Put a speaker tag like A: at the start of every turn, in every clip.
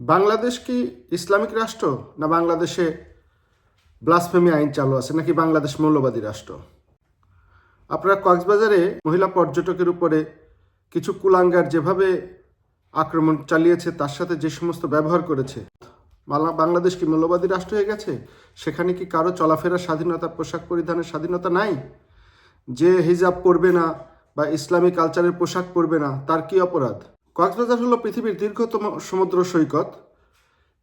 A: বাংলাদেশ কি ইসলামিক রাষ্ট্র না বাংলাদেশে ব্লাসফেমি আইন চালু আছে নাকি বাংলাদেশ মৌলবাদী রাষ্ট্র? আপনারা কক্সবাজারে মহিলা পর্যটকের উপরে কিছু কুলাঙ্গার যেভাবে আক্রমণ চালিয়েছে, তার সাথে যে সমস্ত ব্যবহার করেছে বাংলাদেশ কি মৌলবাদী রাষ্ট্র হয়ে গেছে? সেখানে কি কারও চলাফেরার স্বাধীনতা, পোশাক পরিধানের স্বাধীনতা নাই? যে হিজাব পরবে না বা ইসলামী কালচারের পোশাক পরবে না, তার কি অপরাধ? কক্সবাজার হলো পৃথিবীর দীর্ঘতম সমুদ্র সৈকত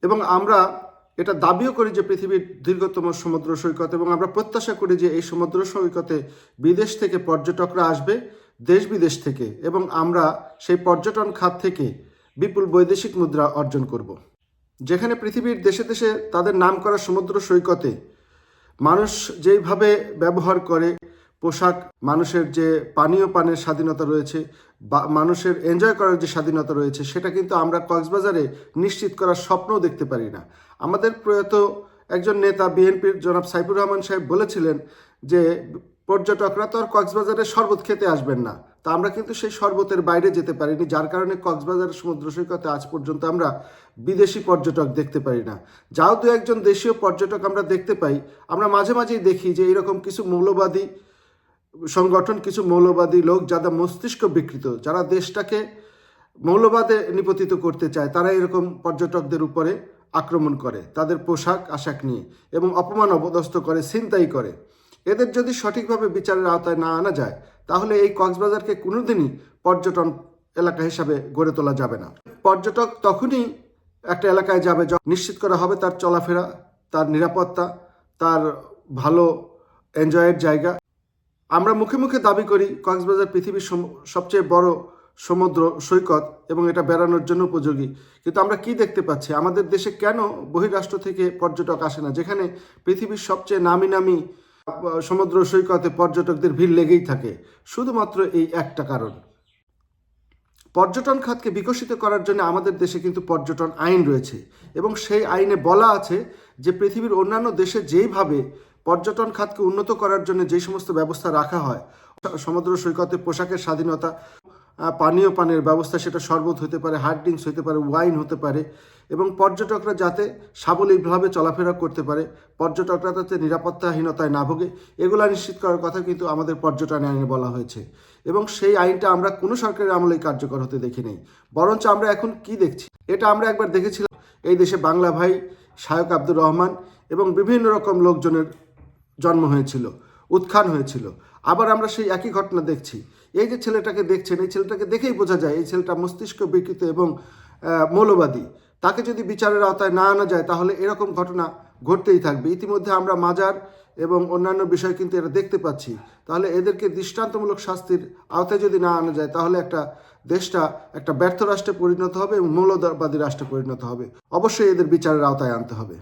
A: এবং আমরা এটা দাবিও করি যে পৃথিবীর দীর্ঘতম সমুদ্র সৈকত এবং আমরা প্রত্যাশা করি যে এই সমুদ্র সৈকতে বিদেশ থেকে পর্যটকরা আসবে, দেশ বিদেশ থেকে এবং আমরা সেই পর্যটন খাত থেকে বিপুল বৈদেশিক মুদ্রা অর্জন করব। যেখানে পৃথিবীর দেশে দেশে তাদের নাম করা সমুদ্র সৈকতে মানুষ যেইভাবে ব্যবহার করে পোশাক, মানুষের যে পানীয় পানের স্বাধীনতা রয়েছে বা মানুষের এনজয় করার যে স্বাধীনতা রয়েছে, সেটা কিন্তু আমরা কক্সবাজারে নিশ্চিত করার স্বপ্নও দেখতে পারি না। আমাদের প্রয়াত একজন নেতা বিএনপির জনাব সাইফুর রহমান সাহেব বলেছিলেন যে, পর্যটকরা তো আর কক্সবাজারে শরবত খেতে আসবেন না। তা আমরা কিন্তু সেই শরবতের বাইরে যেতে পারিনি, যার কারণে কক্সবাজারের সমুদ্র সৈকতে আজ পর্যন্ত আমরা বিদেশি পর্যটক দেখতে পারি না। যাও দু একজন দেশীয় পর্যটক আমরা দেখতে পাই, আমরা মাঝে মাঝেই দেখি যে, এরকম কিছু মৌলবাদী সংগঠন কিছু মৌলবাদী লোক যাদের মস্তিষ্ক বিকৃত, যারা দেশটাকে মৌলবাদে নিপতিত করতে চায়, তারা এরকম পর্যটকদের উপরে আক্রমণ করে, তাদের পোশাক, আশাক নিয়ে এবং অপমান অপদস্থ করে, ছিনতাই করে। এদের যদি সঠিকভাবে বিচারের আওতায় না আনা যায়, তাহলে এই কক্সবাজারকে কোনোদিনই পর্যটন এলাকা হিসাবে গড়ে তোলা যাবে না। পর্যটক তখনই একটা এলাকায় যাবে যখন নিশ্চিত করা হবে তার চলাফেরা, তার নিরাপত্তা, তার ভালো এনজয়ের জায়গা। আমরা মুখে মুখে দাবি করি কক্সবাজার পৃথিবীর সবচেয়ে বড় সমুদ্র সৈকত এবং এটা বেড়ানোর জন্য উপযোগী। কিন্তু আমরা কি দেখতে পাচ্ছি? আমাদের দেশে কেন বহিরাষ্ট্র থেকে পর্যটক আসে না? যেখানে পৃথিবীর সবচেয়ে নামি নামি সমুদ্র সৈকতে পর্যটকদের ভিড় লেগেই থাকে। শুধুমাত্র এই একটা কারণ। পর্যটন খাতকে বিকশিত করার জন্য আমাদের দেশে কিন্তু পর্যটন আইন রয়েছে এবং সেই আইনে বলা আছে যে পৃথিবীর অন্যান্য দেশে যেইভাবে পর্যটন খাতকে উন্নত করার জন্য যে সমস্ত ব্যবস্থা রাখা হয়, সমুদ্র সৈকতে পোশাকের স্বাধীনতা পানীয় পানের ব্যবস্থা সেটা শরবত হতে পারে হার্ড ড্রিঙ্কস হতে পারে ওয়াইন হতে পারে এবং পর্যটকরা যাতে সাবলীলভাবে চলাফেরা করতে পারে, পর্যটকরা যাতে নিরাপত্তাহীনতায় না ভোগে, এগুলো নিশ্চিত করার কথা কিন্তু আমাদের পর্যটন আইনে বলা হয়েছে। এবং সেই আইনটা আমরা কোনো সরকারের আমলেই কার্যকর হতে দেখি নেই। বরঞ্চ আমরা এখন কি দেখছি? এটা আমরা একবার দেখেছিলাম, এই দেশে বাংলা ভাই শায়ক আব্দুর রহমান এবং বিভিন্ন রকম লোকজনের জন্ম হয়েছিল, উত্থান হয়েছিল। আবার আমরা সেই একই ঘটনা দেখছি। এই যে ছেলেটাকে দেখছেন, এই ছেলেটাকে দেখেই বোঝা যায় এই ছেলেটা মস্তিষ্ক বিকৃত এবং মৌলবাদী। তাকে যদি বিচারের আওতায় না আনা যায়, তাহলে এরকম ঘটনা ঘটতেই থাকবে। ইতিমধ্যে আমরা মাজার এবং অন্যান্য বিষয় কিন্তু এটা দেখতে পাচ্ছি। তাহলে এদেরকে দৃষ্টান্তমূলক শাস্তির আওতায় যদি না আনা যায়, তাহলে একটা দেশটা একটা ব্যর্থ রাষ্ট্রে পরিণত হবে এবং মৌলবাদী রাষ্ট্রে পরিণত হবে। অবশ্যই এদের বিচারের আওতায় আনতে হবে।